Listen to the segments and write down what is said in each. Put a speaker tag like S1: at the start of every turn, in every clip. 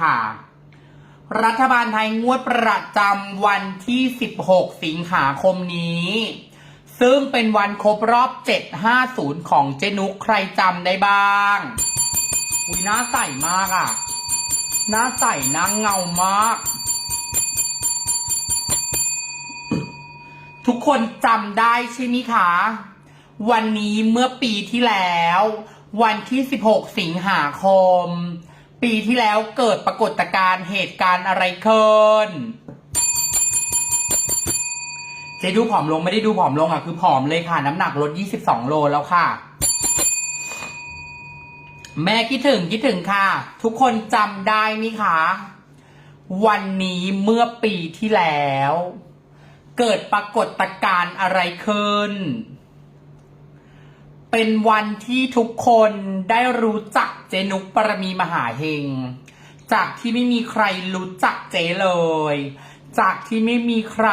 S1: ค่ะ รัฐบาลไทยงวดประจำวันที่ 16 สิงหาคมนี้ ซึ่งเป็นวันครบรอบ 750 ของเจนุกใครจำได้บ้าง อุ้ยหน้าใสมากอะ่ะ หน้าใสหน้าเงามาก ทุกคนจำได้ใช่ไหมคะ วันนี้เมื่อปีที่แล้ววันที่ 16 สิงหาคม ปีที่แล้วเกิดปรากฏการณ์เหตุการณ์อะไรขึ้นเจดูผอมลงไม่ได้ดูผอมลงอะคือผอมเลยค่ะ น้ำหนักลด 22 โลแล้วค่ะ แม่คิดถึงคิดถึงค่ะ ทุกคนจำได้ไหมคะ วันนี้เมื่อปีที่แล้ว เกิดปรากฏการณ์อะไรขึ้น เป็นวันที่ทุกคนได้รู้จัก เจนุกปรมีมหาเฮง จากที่ไม่มีใครรู้จักเจเลย จากที่ไม่มีใคร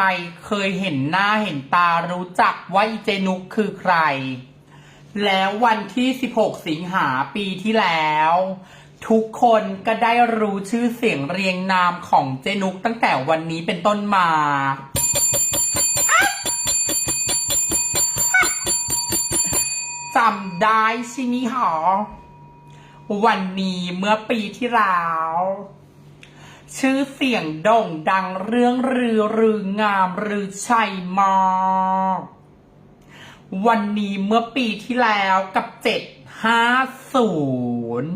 S1: เคยเห็นหน้าเห็นตารู้จักว่าอีเจนุกคือใคร แล้ววันที่ 16 สิงหาปีที่แล้ว ทุกคนก็ได้รู้ชื่อเสียงเรียงนามของเจนุกตั้งแต่วันนี้เป็นต้นมาจำได้ใช่ไหมหรอ วันนี้เมื่อปีที่แล้วชื่อเสียงโด่งดังเรื่องรือรืองามรือชัยมากวันนี้เมื่อปีที่แล้วกับเจ็ดห้าศูนย์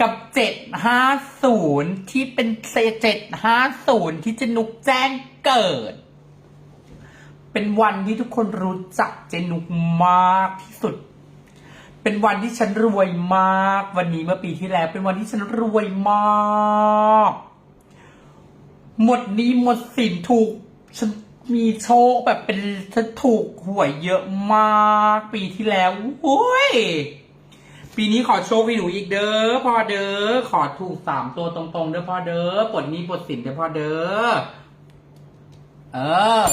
S1: กับเจ็ดห้าศูนย์ที่เป็นเจ็ดห้าศูนย์ที่เจะนุกแจ้งเกิด เป็นวันที่ทุกคนรู้จักเจนุกมากที่สุด เป็นวันที่ฉันรวยมาก วันนี้เมื่อปีที่แล้ว เป็นวันที่ฉันรวยมาก หมดนี้หมดสินถูก ฉันมีโชคแบบเป็นฉันถูกหวยเยอะมาก ปีที่แล้วโอ้ยปีนี้ขอโชคให้หนูอีกเด้อพ่อเด้อขอถูกสามตัวตรงๆเด้อพ่อเด้อปลดนี้ปลดสินเด้อพ่อเด้อเออ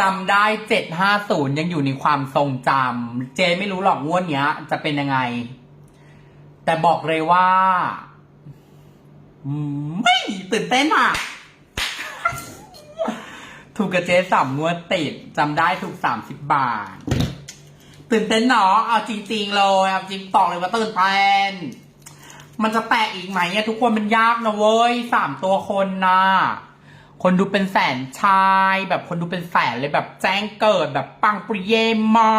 S1: จำได้เจ็ดห้าศูนย์ยังอยู่ในความทรงจำเจไม่รู้หรอกงวดเนี้ย จะเป็นยังไง แต่บอกเลยว่าไม่ตื่นเต้นอะ ถูกกับเจสามงวดติดจำได้ถูกสามสิบบาท ตื่นเต้นเนาะเอาจริงๆเลยเอาจริงบอกเลยว่าตื่นเต้นมันจะแตกอีกไหมอะทุกคนมันยากนะเว้ยสามตัวคนนะ คนดูเป็นแสนชาย แบบคนดูเป็นแสนเลยแบบแจ้งเกิดแบบปังปริเยมา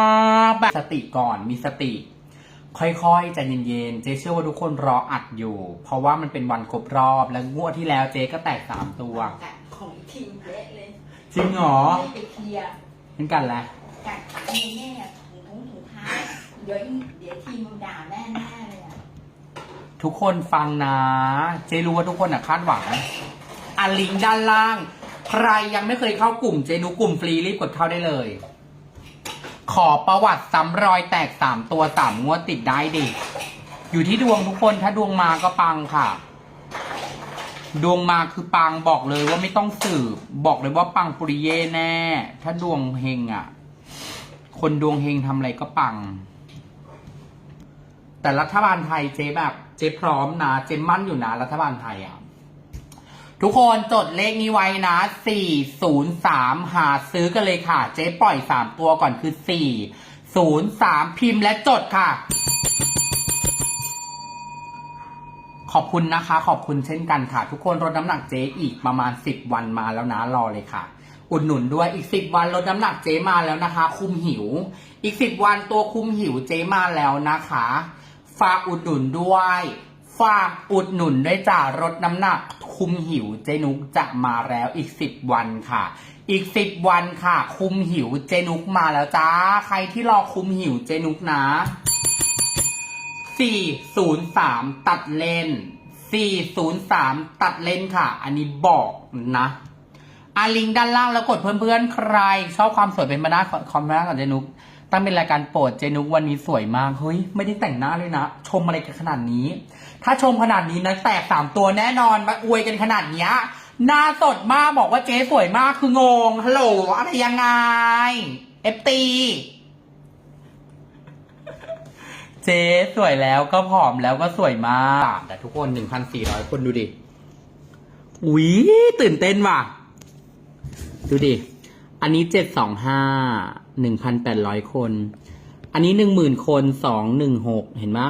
S1: กแบบสติก่อนมีสติ ค่อยๆใจเย็นๆ เจ๊เชื่อว่าทุกคนรออัดอยู่ เพราะว่ามันเป็นวันครบรอบแล้วงวดที่แล้วเจ๊ก็แตกสามตัว
S2: กัดของทีมเละเลย
S1: จริงเหรอ
S2: ไม่ไปเคลียร์
S1: เป็นกันแหละ
S2: กัดขาแม่ถุงถุงถุงเท้าเดี๋ยวอีเดี๋ยวทีมมึงด่าแม่แน่เลยอะ
S1: ทุกคนฟังนะ เจ๊รู้ว่าทุกคนอะคาดหวังอะ ลิงก์ด้านล่าง ใครยังไม่เคยเข้ากลุ่มเจนุกลุ่มฟรีรีบกดเข้าได้เลย ขอประวัติซ้ำรอยแตกสามตัวสามงวดติดได้ดิ อยู่ที่ดวงทุกคนถ้าดวงมาก็ปังค่ะ ดวงมาคือปังบอกเลยว่าไม่ต้องสืบ บอกเลยว่าปังปุริเย่แน่ ถ้าดวงเฮงอะ คนดวงเฮงทำอะไรก็ปัง แต่รัฐบาลไทยเจ๊แบบเจ๊พร้อมนะเจ๊มั่นอยู่นะรัฐบาลไทยอะ ทุกคนจดเลขนี้ไว้นะ 403 หาซื้อกันเลยค่ะ เจ๊ปล่อย 3 ตัวก่อนคือ 403 พิมพ์และจดค่ะ ขอบคุณนะคะ ขอบคุณเช่นกันค่ะ ทุกคนลดน้ำหนักเจ๊อีกประมาณ 10 วันมาแล้วนะรอเลยค่ะ อุดหนุนด้วยอีก 10 วันลดน้ำหนักเจ๊มาแล้วนะคะ คุมหิว อีก 10 วันตัวคุมหิวเจ๊มาแล้วนะคะ ฝากอุดหนุนด้วย ฝากอุดหนุนด้วยจ้ารดน้ำหนักคุมหิวเจนุกจะมาแล้วอีก10วันค่ะ อีก10วันค่ะ คุมหิวเจนุกมาแล้วจ้า ใครที่รอคุมหิวเจนุกนะ403ตัดเลน403ตัดเลนค่ะ อันนี้บอกนะอาลิงด้านล่างแล้วกดเพื่อนๆ ใคร ชอบความสวยเป็นมาหน้าคอมเมนต์กับเจนุก ตั้งเป็นรายการโปรดเจนุกวันนี้สวยมาก เฮ้ย ไม่ได้แต่งหน้าเลยนะ ชมอะไรกันขนาดนี้ ถ้าชมขนาดนี้นะแตกสามตัวแน่นอนมาอวยกันขนาดเนี้ยหน้าสดมากบอกว่าเจ๊สวยมากคืองงฮัลโหลอะไรยังไงเอฟตีเจ๊สวยแล้วก็ผอมแล้วก็สวยมาก แต่ทุกคนหนึ่งพันสี่ร้อยคนดูดิ อุ๊ย ตื่นเต้นว่ะ ดูดิ อันนี้เจ็ดสองห้าหนึ่งพันแปดร้อยคน อันนี้หนึ่งหมื่นคนสองหนึ่งหกเห็นไหม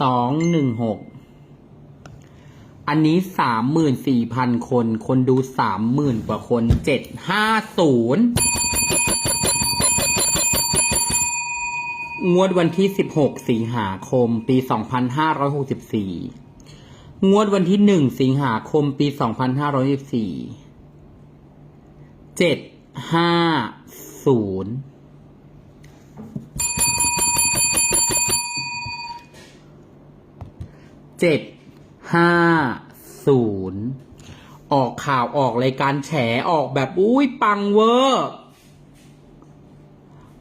S1: สองหนึ่งหกอันนี้สามหมื่นสี่พันคน คนดูสามหมื่นกว่าคนเจ็ดห้าศูนย์งวดวันที่สิบหกสิงหาคม ปีสองพันห้าร้อยหกสิบสี่งวดวันที่หนึ่งสิงหาคม ปีสองพันห้าร้อยสิบสี่ เจ็ดห้าศูนย์เจ็ดห้าศูนย์ออกข่าวออกรายการแฉออกแบบอุ้ยปังเวอร์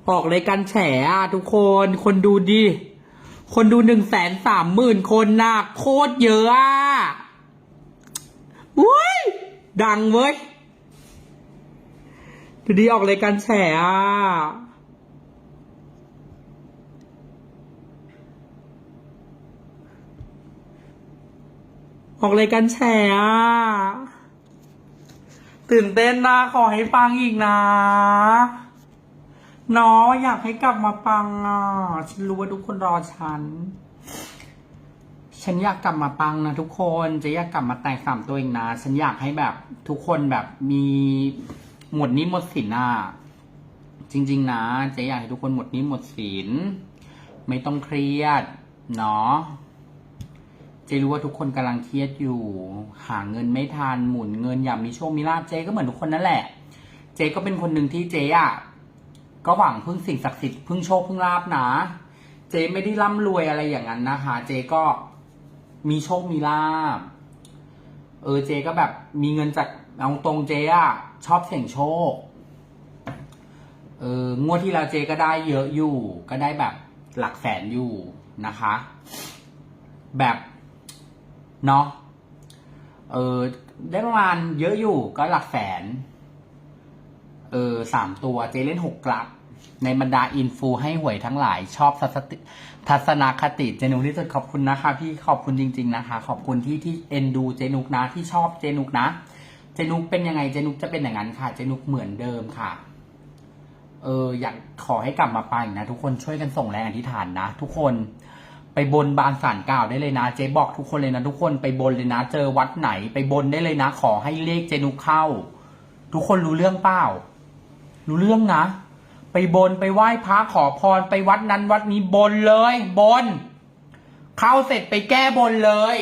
S1: ออกรายการแฉอะทุกคนคนดูดิ คนดูหนึ่งแสนสามหมื่นคนน่ะโคตรเยอะอะอุ้ยดังเว้ย ดูดิออกรายการแฉอะออกรายการแฉอะตื่นเต้นนะขอให้ฟังอีกนะน้องอยากให้กลับมาปังอะฉันรู้ว่าทุกคนรอฉัน ฉันอยากกลับมาปังนะทุกคนจะอยากกลับมาแต่งสามตัวเองนะ ฉันอยากให้แบบทุกคนแบบมี หมดนี้หมดสินอะจริง ๆ นะเจะอยากให้ทุกคนหมดนี้หมดสินไม่ต้องเครียดเนาะเจรู้ว่าทุกคนกำลังเครียดอยู่ หาเงินไม่ทันหมุนเงินอย่ากมีโชคมีลาภเจก็เหมือนทุกคนนั่นแหละ เจก็เป็นคนหนึ่งที่เจอะก็หวังพึ่งสิ่งศักดิ์สิทธิ์พึ่งโชคพึ่งลาภนะ เจไม่ได้ร่ำรวยอะไรอย่างนั้นนะคะ เจก็มีโชคมีลาภเออเจก็แบบมีเงินจาก เอาตรงเจอะชอบเสี่ยงโชค เอองวดที่แล้วเจก็ได้เยอะอยู่ ก็ได้แบบหลักแสนอยู่นะคะ แบบเนาะเออได้ประมาณเยอะอยู่ก็หลักแสน เออสามตัวเจเล่นหกกลับ ในบรรดาอินฟูให้หวยทั้งหลายชอบทัศติทัศนคติเจนุกที่สุดขอบคุณนะคะ พี่ขอบคุณจริง ๆ นะคะ ขอบคุณที่ที่เอ็นดูเจนุกนะที่ชอบเจนุกนะ เจนุกเป็นยังไงเจนุกจะเป็นอย่างนั้นค่ะ เจนุกเหมือนเดิมค่ะ เอออยากขอให้กลับมาปังนะ ทุกคนช่วยกันส่งแรงอธิษฐานนะ ทุกคนไปบนบานสารกล่าวได้เลยนะ เจ๊บอกทุกคนเลยนะ ทุกคนไปบนเลยนะ เจอวัดไหน ไปบนได้เลยนะ ขอให้เลขเจนุกเข้า ทุกคนรู้เรื่องเปล่า รู้เรื่องนะ ไปบนไปไหว้พระขอพรไปวัดนั้นวัดนี้บนเลย บน เข้าเสร็จไปแก้บนเลย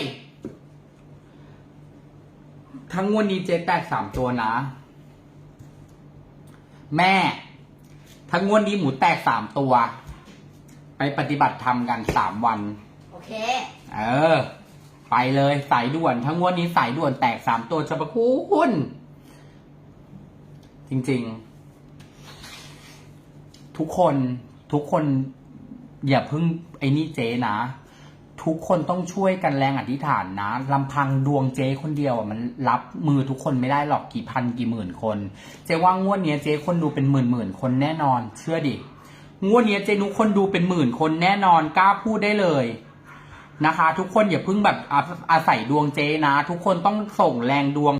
S1: ทั้งงวดนี้เจ๊แตกสามตัวนะ แม่ ทั้งงวดนี้หมูแตกสามตัว ไปปฏิบัติธรรมกันสามวัน
S2: โอเค
S1: เออ ไปเลยสายด่วน ทั้งงวดนี้สายด่วนแตกสามตัวจะประคุณจริงๆ ทุกคนทุกคนอย่าเพิ่งไอ้นี่เจนะ ทุกคนต้องช่วยกันแรงอธิษฐานนะลำพังดวงเจคนเดียวมันรับมือทุกคนไม่ได้หรอกกี่พันกี่หมื่นคน เจว่างวดเนี้ยเจคนดูเป็นหมื่นหมื่นคนแน่นอน เชื่อดิงวดเนี้ยเจนุกคนดูเป็นหมื่นคนแน่นอนกล้าพูดได้เลยนะคะ ทุกคนอย่าเพิ่งแบบอาอาศัยดวงเจนะ ทุกคนต้องส่งแรงดวง